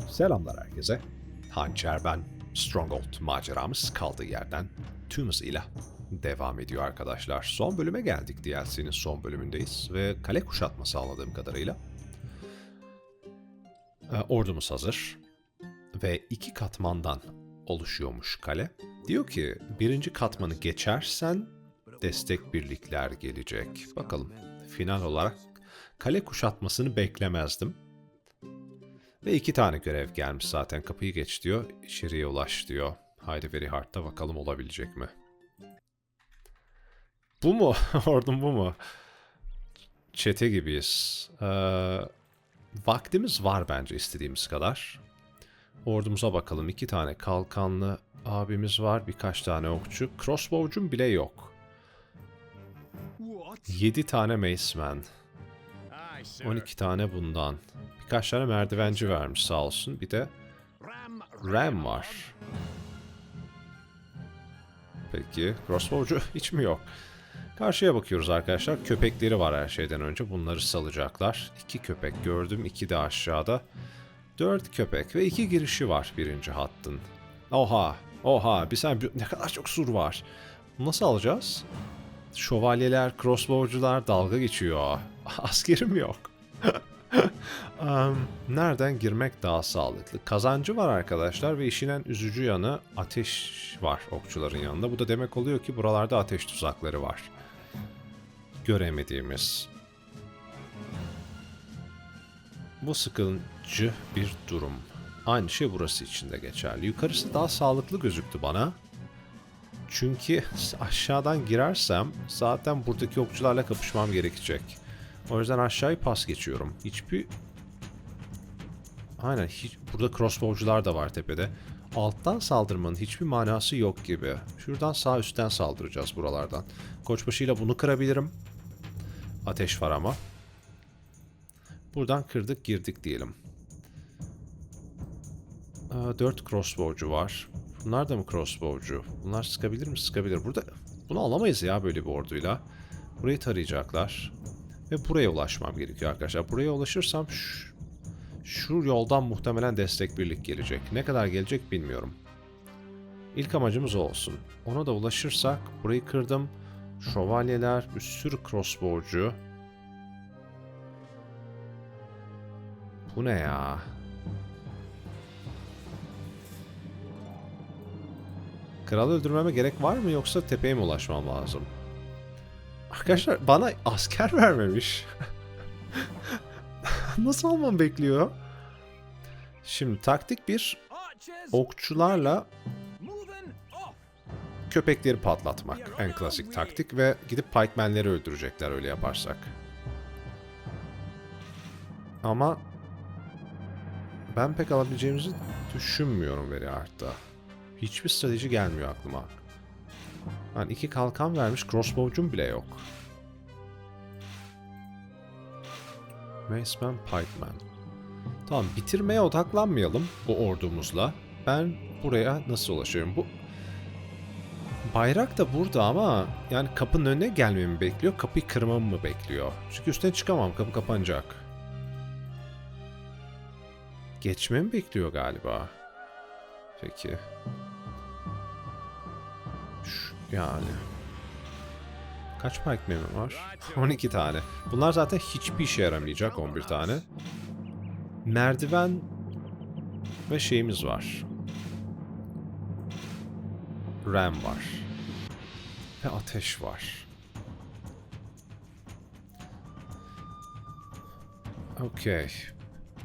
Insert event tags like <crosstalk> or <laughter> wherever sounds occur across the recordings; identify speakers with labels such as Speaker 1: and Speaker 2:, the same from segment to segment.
Speaker 1: Selamlar herkese. Hançer ben. Stronghold maceramız kaldığı yerden tüm hızıyla devam ediyor arkadaşlar. Son bölüme geldik DLC'nin son bölümündeyiz ve kale kuşatması anladığım kadarıyla. Ee, ordumuz hazır ve iki katmandan oluşuyormuş kale. Diyor ki birinci katmanı geçersen destek birlikler gelecek. Bakalım final olarak kale kuşatmasını beklemezdim. Ve iki tane görev gelmiş zaten. Kapıyı geç diyor. İçeriye ulaş diyor. Haydi Very Hard'da bakalım olabilecek mi? Bu mu? <laughs> Ordum bu mu? Çete gibiyiz. Ee, vaktimiz var bence istediğimiz kadar. Ordumuza bakalım. İki tane kalkanlı abimiz var. Birkaç tane okçu. Crossbow'cum bile yok. Yedi tane Maceman. 12 tane bundan. Birkaç tane merdivenci vermiş sağ olsun. Bir de Ram var. Peki. Crossbowcu <laughs> hiç mi yok? Karşıya bakıyoruz arkadaşlar. Köpekleri var her şeyden önce. Bunları salacaklar. İki köpek gördüm. iki de aşağıda. Dört köpek ve iki girişi var birinci hattın. Oha. Oha. Bir sen ne kadar çok sur var. Nasıl alacağız? Şövalyeler, crossbowcular dalga geçiyor. <laughs> Askerim yok. <laughs> um, nereden girmek daha sağlıklı? Kazancı var arkadaşlar ve işin en üzücü yanı ateş var okçuların yanında. Bu da demek oluyor ki buralarda ateş tuzakları var. Göremediğimiz. Bu sıkıcı bir durum. Aynı şey burası için de geçerli. Yukarısı daha sağlıklı gözüktü bana. Çünkü aşağıdan girersem zaten buradaki okçularla kapışmam gerekecek. O yüzden aşağıyı pas geçiyorum. Hiçbir... Aynen hiç... burada crossbowcular da var tepede. Alttan saldırmanın hiçbir manası yok gibi. Şuradan sağ üstten saldıracağız buralardan. Koçbaşıyla bunu kırabilirim. Ateş var ama. Buradan kırdık girdik diyelim. Aa, 4 crossbowcu var. Bunlar da mı crossbowcu? Bunlar sıkabilir mi? Sıkabilir. Burada bunu alamayız ya böyle bir orduyla. Burayı tarayacaklar. Ve buraya ulaşmam gerekiyor arkadaşlar. Buraya ulaşırsam şu, şu yoldan muhtemelen destek birlik gelecek. Ne kadar gelecek bilmiyorum. İlk amacımız olsun. Ona da ulaşırsak burayı kırdım. Şövalyeler, bir sürü crossbowcu. Bu ne ya? Kralı öldürmeme gerek var mı yoksa tepeye mi ulaşmam lazım? Arkadaşlar bana asker vermemiş. <laughs> Nasıl olmam bekliyor? Şimdi taktik bir okçularla köpekleri patlatmak. En klasik taktik ve gidip pikemenleri öldürecekler öyle yaparsak. Ama ben pek alabileceğimizi düşünmüyorum veri artta. Hiçbir strateji gelmiyor aklıma. Yani iki kalkan vermiş, crossbow'cum bile yok. Maceman, Pikeman. Tamam, bitirmeye odaklanmayalım bu ordumuzla. Ben buraya nasıl ulaşıyorum? Bu bayrak da burada ama yani kapının önüne gelmemi bekliyor, kapıyı kırmamı mı bekliyor? Çünkü üstten çıkamam, kapı kapanacak. Geçmemi bekliyor galiba. Peki. Yani. Kaç pike memim var? 12 tane. Bunlar zaten hiçbir işe yaramayacak 11 tane. Merdiven ve şeyimiz var. Ram var. Ve ateş var. Okey.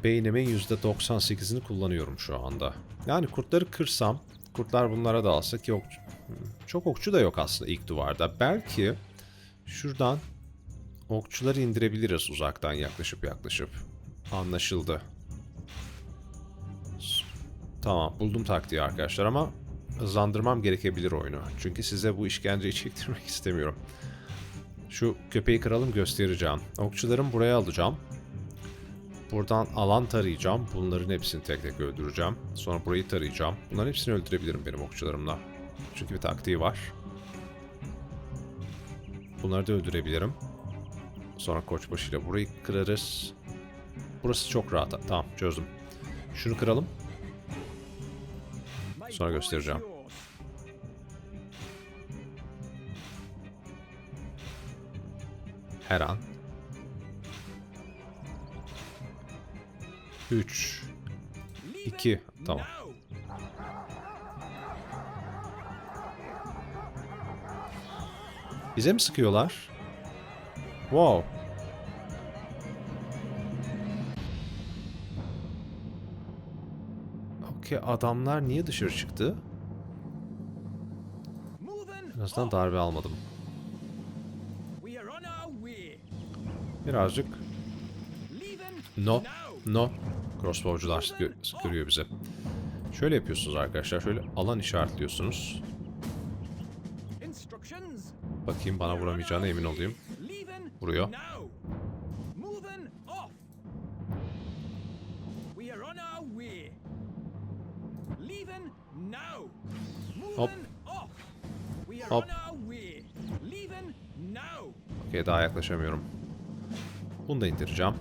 Speaker 1: Beynimin %98'ini kullanıyorum şu anda. Yani kurtları kırsam, kurtlar bunlara da alsa ki okçu, çok okçu da yok aslında ilk duvarda. Belki şuradan okçuları indirebiliriz uzaktan yaklaşıp yaklaşıp. Anlaşıldı. Tamam buldum taktiği arkadaşlar ama hızlandırmam gerekebilir oyunu. Çünkü size bu işkenceyi <laughs> çektirmek istemiyorum. Şu köpeği kıralım göstereceğim. Okçularımı buraya alacağım. Buradan alan tarayacağım. Bunların hepsini tek tek öldüreceğim. Sonra burayı tarayacağım. Bunların hepsini öldürebilirim benim okçularımla. Çünkü bir taktiği var. Bunları da öldürebilirim. Sonra koçbaşıyla burayı kırarız. Burası çok rahat. Tamam çözdüm. Şunu kıralım. Sonra göstereceğim. Her an. 3
Speaker 2: Leave
Speaker 1: 2
Speaker 2: it
Speaker 1: Tamam. Bize mi sıkıyorlar? Wow. Okey adamlar niye dışarı çıktı? En azından darbe almadım. Birazcık no. No crossbowcular sıkıyor, sıkıyor bize. Şöyle yapıyorsunuz arkadaşlar. Şöyle alan işaretliyorsunuz. Bakayım bana vuramayacağına emin olayım. Vuruyor. Hop. Hop. Okey daha yaklaşamıyorum. Bunu da indireceğim.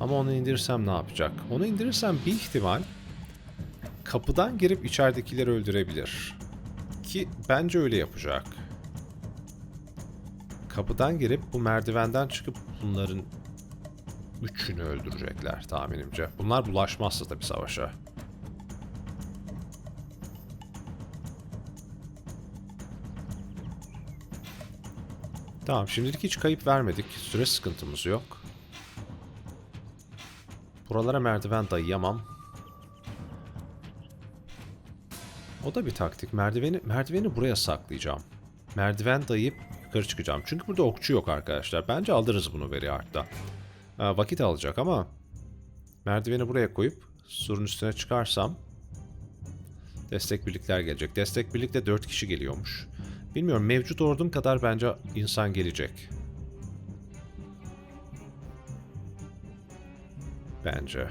Speaker 1: Ama onu indirirsem ne yapacak? Onu indirirsem bir ihtimal kapıdan girip içeridekileri öldürebilir. Ki bence öyle yapacak. Kapıdan girip bu merdivenden çıkıp bunların üçünü öldürecekler tahminimce. Bunlar bulaşmazsa tabii savaşa. Tamam şimdilik hiç kayıp vermedik. Süre sıkıntımız yok. Buralara merdiven dayayamam. O da bir taktik. Merdiveni merdiveni buraya saklayacağım. Merdiven dayayıp yukarı çıkacağım. Çünkü burada okçu yok arkadaşlar. Bence alırız bunu veri artta. Ha, vakit alacak ama merdiveni buraya koyup surun üstüne çıkarsam destek birlikler gelecek. Destek birlikte 4 kişi geliyormuş. Bilmiyorum mevcut ordum kadar bence insan gelecek. Bence.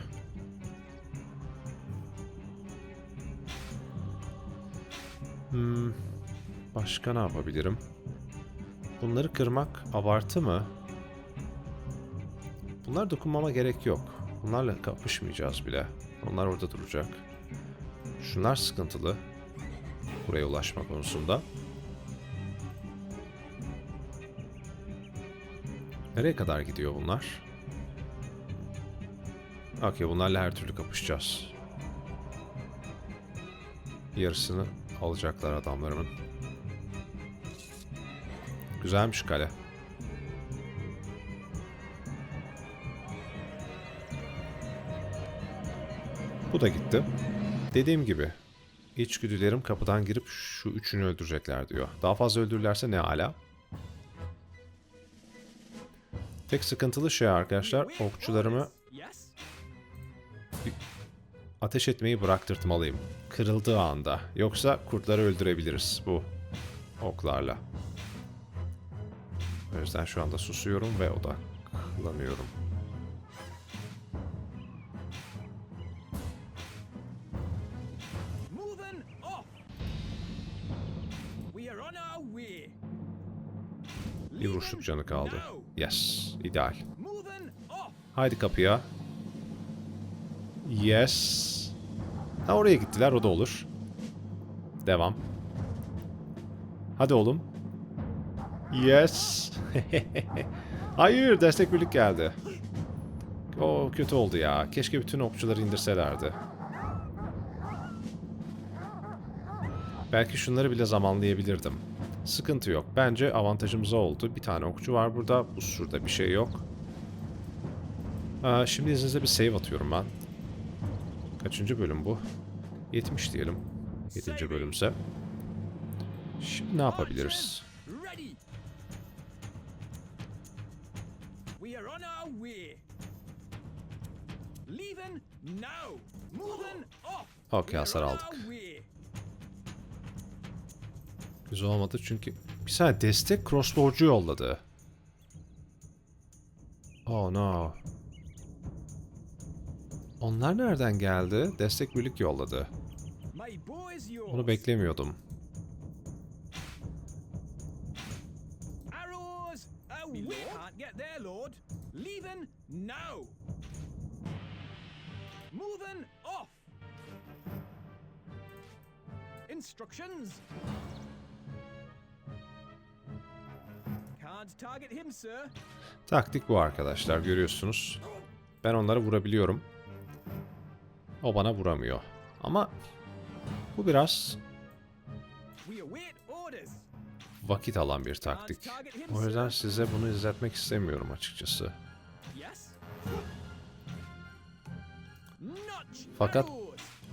Speaker 1: Hmm, başka ne yapabilirim? Bunları kırmak abartı mı? Bunlar dokunmama gerek yok. Bunlarla kapışmayacağız bile. Onlar orada duracak. Şunlar sıkıntılı. Buraya ulaşma konusunda. Nereye kadar gidiyor bunlar? Okey bunlarla her türlü kapışacağız. Yarısını alacaklar adamlarımın. Güzelmiş kale. Bu da gitti. Dediğim gibi içgüdülerim kapıdan girip şu üçünü öldürecekler diyor. Daha fazla öldürürlerse ne ala. Tek sıkıntılı şey arkadaşlar okçularımı. Ateş etmeyi bıraktırtmalıyım. Kırıldığı anda. Yoksa kurtları öldürebiliriz bu oklarla. O yüzden şu anda susuyorum ve odaklanıyorum. Bir vuruşluk canı kaldı. Yes, ideal. Haydi kapıya. Yes. Ha oraya gittiler o da olur. Devam. Hadi oğlum. Yes. <laughs> Hayır destek birlik geldi. O kötü oldu ya. Keşke bütün okçuları indirselerdi. Belki şunları bile zamanlayabilirdim. Sıkıntı yok. Bence avantajımıza oldu. Bir tane okçu var burada. Bu surda bir şey yok. Şimdi izninizle bir save atıyorum ben. Kaçıncı bölüm bu? 70 diyelim. 7. bölümse. Şimdi ne yapabiliriz?
Speaker 2: We are on our way. Leaving now. Moving off. Are
Speaker 1: hasar aldık. Güzel olmadı çünkü... Bir saniye destek crossbowcu yolladı. Oh no. Onlar nereden geldi? Destek birlik yolladı. Bunu beklemiyordum.
Speaker 2: Moving off. Instructions. Can't target him, sir.
Speaker 1: Taktik bu arkadaşlar görüyorsunuz. Ben onları vurabiliyorum. O bana vuramıyor. Ama bu biraz vakit alan bir taktik. O yüzden size bunu izletmek istemiyorum açıkçası. Fakat-.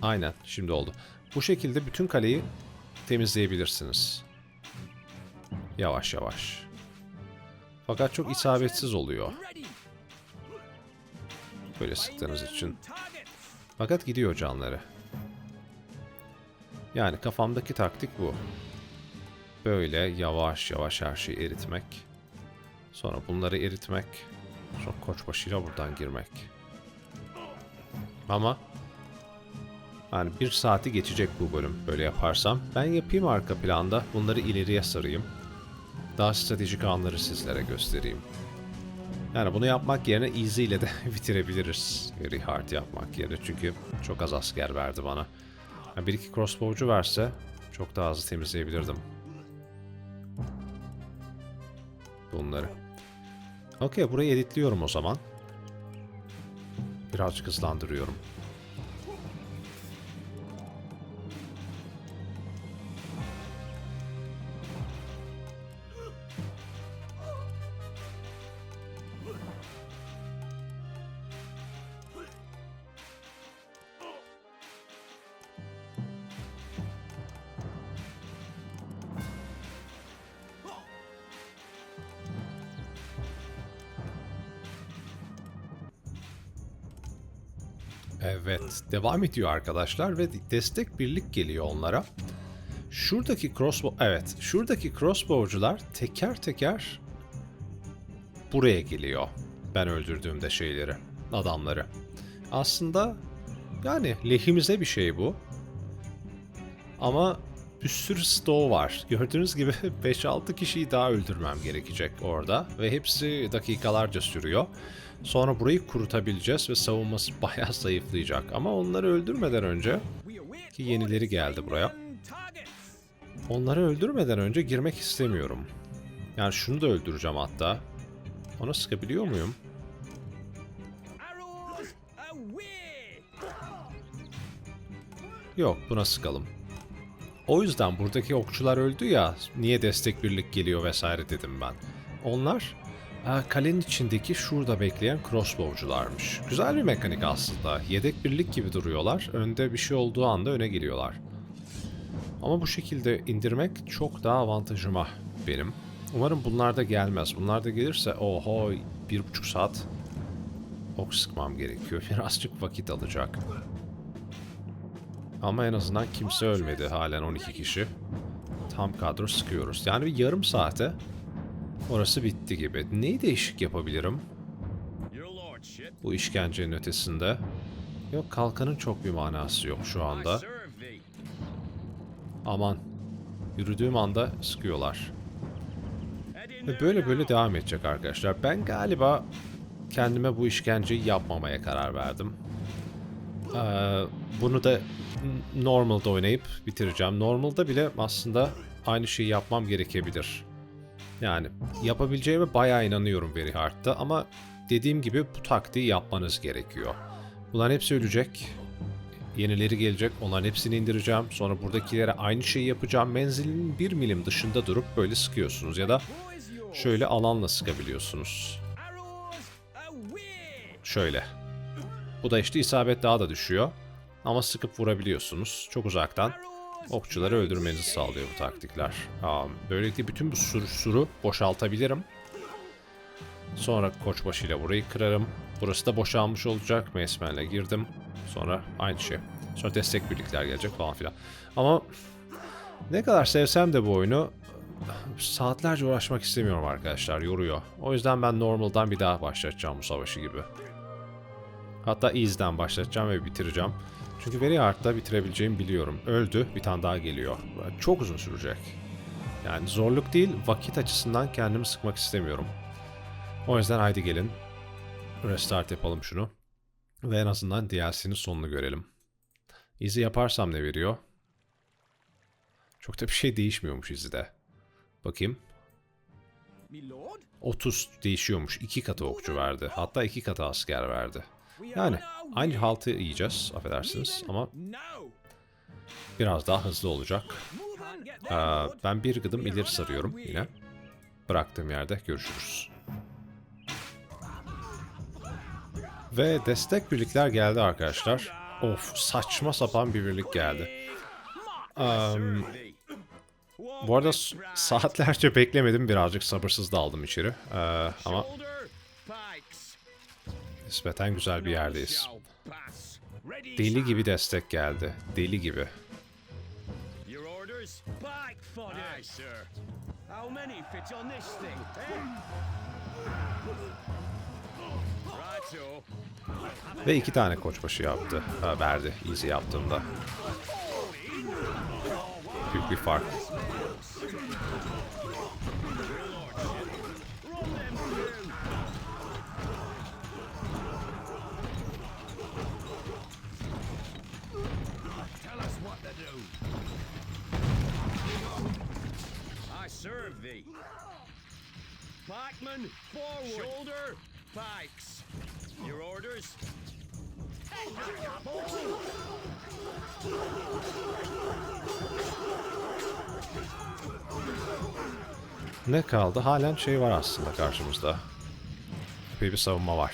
Speaker 1: Aynen şimdi oldu. Bu şekilde bütün kaleyi temizleyebilirsiniz. Yavaş yavaş. Fakat çok isabetsiz oluyor böyle sıktığınız için. Fakat gidiyor canları. Yani kafamdaki taktik bu. Böyle yavaş yavaş her şeyi eritmek. Sonra bunları eritmek. Sonra koçbaşıyla buradan girmek. Ama yani bir saati geçecek bu bölüm böyle yaparsam. Ben yapayım arka planda. Bunları ileriye sarayım. Daha stratejik anları sizlere göstereyim. Yani bunu yapmak yerine easy ile de <laughs> bitirebiliriz. Very yapmak yerine. Çünkü çok az asker verdi bana. Yani bir iki crossbowcu verse çok daha hızlı temizleyebilirdim. Bunları. Okey burayı editliyorum o zaman. Birazcık hızlandırıyorum. Devam ediyor arkadaşlar ve destek birlik geliyor onlara. Şuradaki crossbow, evet, şuradaki crossbowcular teker teker buraya geliyor. Ben öldürdüğümde şeyleri, adamları. Aslında yani lehimize bir şey bu. Ama bir sürü stoğu var. Gördüğünüz gibi <laughs> 5-6 kişiyi daha öldürmem gerekecek orada. Ve hepsi dakikalarca sürüyor. Sonra burayı kurutabileceğiz ve savunması <laughs> bayağı zayıflayacak. Ama onları öldürmeden önce Ki yenileri geldi buraya. Onları öldürmeden önce girmek istemiyorum. Yani şunu da öldüreceğim hatta. Ona sıkabiliyor muyum? Yok buna sıkalım. O yüzden buradaki okçular öldü ya niye destek birlik geliyor vesaire dedim ben. Onlar kalenin içindeki şurada bekleyen crossbowcularmış. Güzel bir mekanik aslında. Yedek birlik gibi duruyorlar. Önde bir şey olduğu anda öne geliyorlar. Ama bu şekilde indirmek çok daha avantajıma benim. Umarım bunlar da gelmez. Bunlar da gelirse oho bir buçuk saat ok sıkmam gerekiyor. <laughs> Birazcık vakit alacak. Ama en azından kimse ölmedi. Halen 12 kişi. Tam kadro sıkıyoruz. Yani bir yarım saate orası bitti gibi. Neyi değişik yapabilirim bu işkencenin ötesinde? Yok kalkanın çok bir manası yok şu anda. Aman. Yürüdüğüm anda sıkıyorlar. Ve böyle böyle devam edecek arkadaşlar. Ben galiba kendime bu işkenceyi yapmamaya karar verdim. Ee, bunu da n- normalde oynayıp bitireceğim. Normalde bile aslında aynı şeyi yapmam gerekebilir. Yani yapabileceğime bayağı inanıyorum Very Hard'da ama dediğim gibi bu taktiği yapmanız gerekiyor. Bunların hepsi ölecek. Yenileri gelecek. Onların hepsini indireceğim. Sonra buradakilere aynı şeyi yapacağım. Menzilinin bir milim dışında durup böyle sıkıyorsunuz. Ya da şöyle alanla sıkabiliyorsunuz. Şöyle. Bu da işte isabet daha da düşüyor. Ama sıkıp vurabiliyorsunuz. Çok uzaktan okçuları öldürmenizi sağlıyor bu taktikler. Aa, böylelikle bütün bu suru, suru boşaltabilirim. Sonra koçbaşıyla burayı kırarım. Burası da boşalmış olacak. Mesmen'le girdim. Sonra aynı şey. Sonra destek birlikler gelecek falan filan. Ama ne kadar sevsem de bu oyunu saatlerce uğraşmak istemiyorum arkadaşlar. Yoruyor. O yüzden ben normaldan bir daha başlatacağım bu savaşı gibi. Hatta ease'den başlatacağım ve bitireceğim. Çünkü Very Hard'da bitirebileceğimi biliyorum. Öldü, bir tane daha geliyor. Çok uzun sürecek. Yani zorluk değil, vakit açısından kendimi sıkmak istemiyorum. O yüzden haydi gelin. Restart yapalım şunu. Ve en azından DLC'nin sonunu görelim. İzi yaparsam ne veriyor? Çok da bir şey değişmiyormuş izide. Bakayım.
Speaker 2: Me lord?
Speaker 1: 30 değişiyormuş. 2 katı okçu verdi. Hatta 2 katı asker verdi. Yani aynı haltı yiyeceğiz. Affedersiniz ama biraz daha hızlı olacak. Ee, ben bir gıdım ileri sarıyorum yine. Bıraktığım yerde görüşürüz. Ve destek birlikler geldi arkadaşlar. Of saçma sapan bir birlik geldi. Am, bu arada saatlerce <laughs> beklemedim birazcık sabırsız daldım içeri. Ee, ama nispeten güzel bir yerdeyiz. Deli gibi destek geldi. Deli gibi.
Speaker 2: Eh?
Speaker 1: Ve iki tane koçbaşı yaptı. Ha, verdi easy yaptığımda. Büyük bir fark.
Speaker 2: Do. I serve thee. Pikeman, forward. Shoulder, pikes. Your orders?
Speaker 1: Ne kaldı? Halen şey var aslında karşımızda. Epey bir savunma var.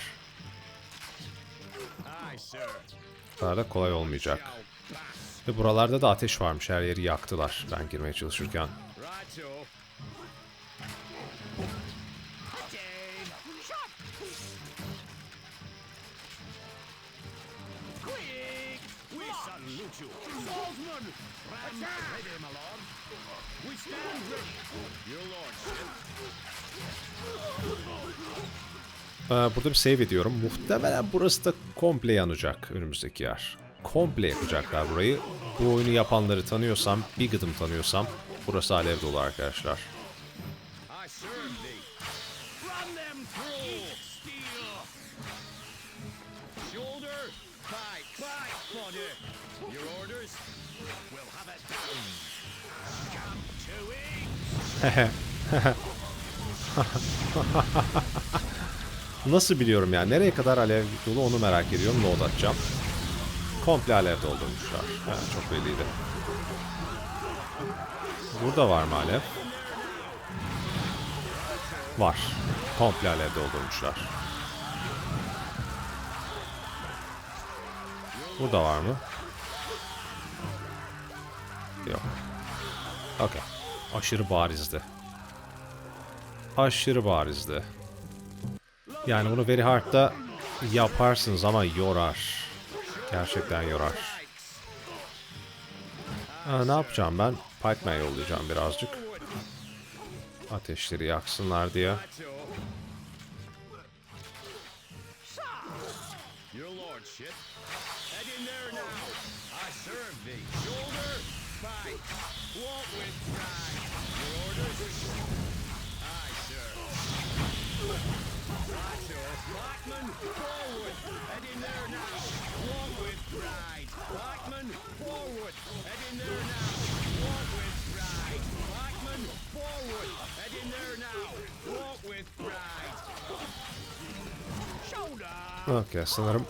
Speaker 1: Kadar da kolay olmayacak. Ve buralarda da ateş varmış. Her yeri yaktılar ben girmeye çalışırken. Ee, burada bir save ediyorum. Muhtemelen burası da komple yanacak önümüzdeki yer. Komple yakacaklar burayı. Bu oyunu yapanları tanıyorsam, bir gıdım tanıyorsam burası alev dolu arkadaşlar. <laughs> Nasıl biliyorum yani? Nereye kadar alev dolu onu merak ediyorum. Load atacağım. Komple alev doldurmuşlar. Evet, çok belliydi. Burada var mı alev? Var. Komple alev doldurmuşlar. Burada var mı? Yok. Okey. Aşırı barizdi. Aşırı barizdi. Yani bunu Very Hard'da yaparsınız ama yorar. Gerçekten yorar. Ha, ne yapacağım ben? Pikeman yollayacağım birazcık. Ateşleri yaksınlar diye.
Speaker 2: Blackman, forward. Head in there now. Walk with pride. Blackman, forward. Head in there now. Walk with pride. Blackman, forward. Head in there now. Walk with pride. Shoulder.
Speaker 1: Okey sanırım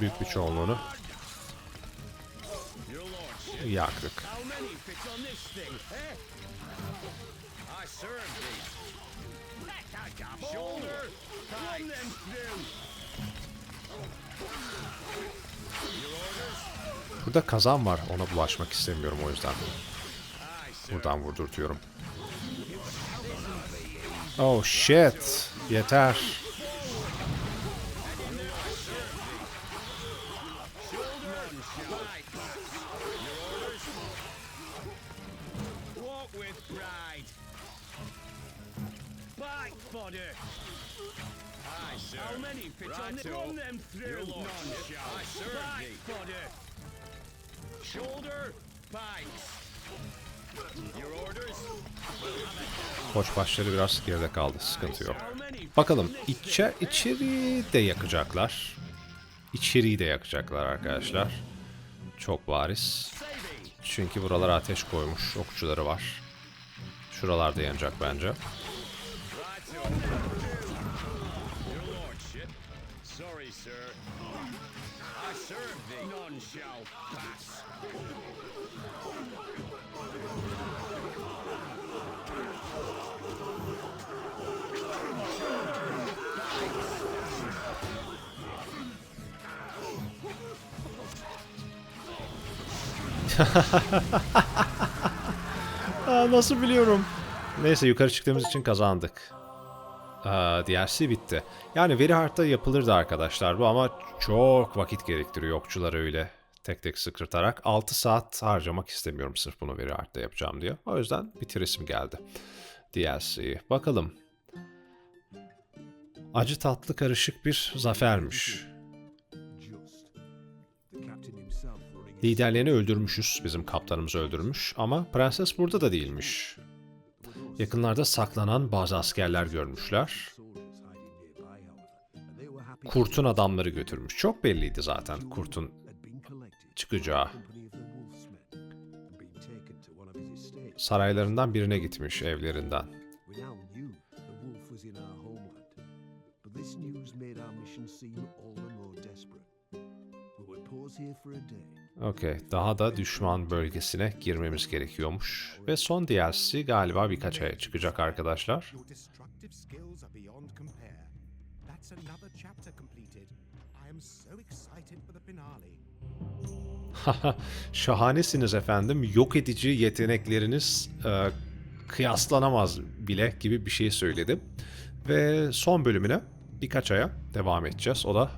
Speaker 1: büyük bir çoğunluğunu yaktık.
Speaker 2: Shoulder. Your orders?
Speaker 1: Burada kazan var. Ona bulaşmak istemiyorum o yüzden. Buradan vurdurtuyorum. Oh shit. Yeter. Koç başları biraz geride kaldı. Sıkıntı yok. Bakalım içe, içeri de yakacaklar. içeriği de yakacaklar arkadaşlar. Çok bariz. Çünkü buralara ateş koymuş okçuları var. Şuralarda yanacak bence. <laughs> Aa, nasıl biliyorum? Neyse yukarı çıktığımız için kazandık. Aa, DLC bitti. Yani veri harita yapılırdı arkadaşlar bu ama çok vakit gerektiriyor okçular öyle tek tek sıkırtarak. 6 saat harcamak istemiyorum sırf bunu veri harita yapacağım diye. O yüzden bitiresim geldi. DLC'yi. Bakalım. Acı tatlı karışık bir zafermiş. Liderlerini öldürmüşüz. Bizim kaptanımız öldürmüş. Ama prenses burada da değilmiş. Yakınlarda saklanan bazı askerler görmüşler. Kurtun adamları götürmüş. Çok belliydi zaten kurtun çıkacağı. Saraylarından birine gitmiş evlerinden.
Speaker 3: Here for a day.
Speaker 1: Okey. Daha da düşman bölgesine girmemiz gerekiyormuş. Ve son DLC galiba birkaç aya çıkacak arkadaşlar. <laughs> Şahanesiniz efendim. Yok edici yetenekleriniz e, kıyaslanamaz bile gibi bir şey söyledi. Ve son bölümüne birkaç aya devam edeceğiz. O da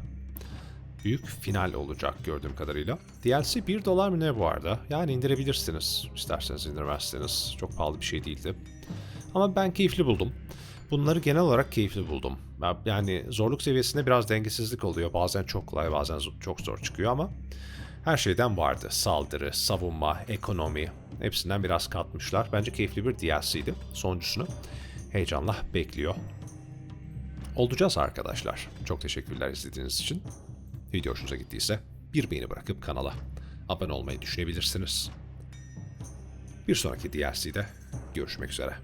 Speaker 1: büyük final olacak gördüğüm kadarıyla. DLC 1 dolar mı ne bu arada? Yani indirebilirsiniz. İsterseniz indirmezseniz. Çok pahalı bir şey değildi. Ama ben keyifli buldum. Bunları genel olarak keyifli buldum. Yani zorluk seviyesinde biraz dengesizlik oluyor. Bazen çok kolay bazen çok zor çıkıyor ama her şeyden vardı. Saldırı, savunma, ekonomi hepsinden biraz katmışlar. Bence keyifli bir DLC'ydi. Sonuncusunu heyecanla bekliyor. Olacağız arkadaşlar. Çok teşekkürler izlediğiniz için. Video hoşunuza gittiyse bir beğeni bırakıp kanala abone olmayı düşünebilirsiniz. Bir sonraki DLC'de görüşmek üzere.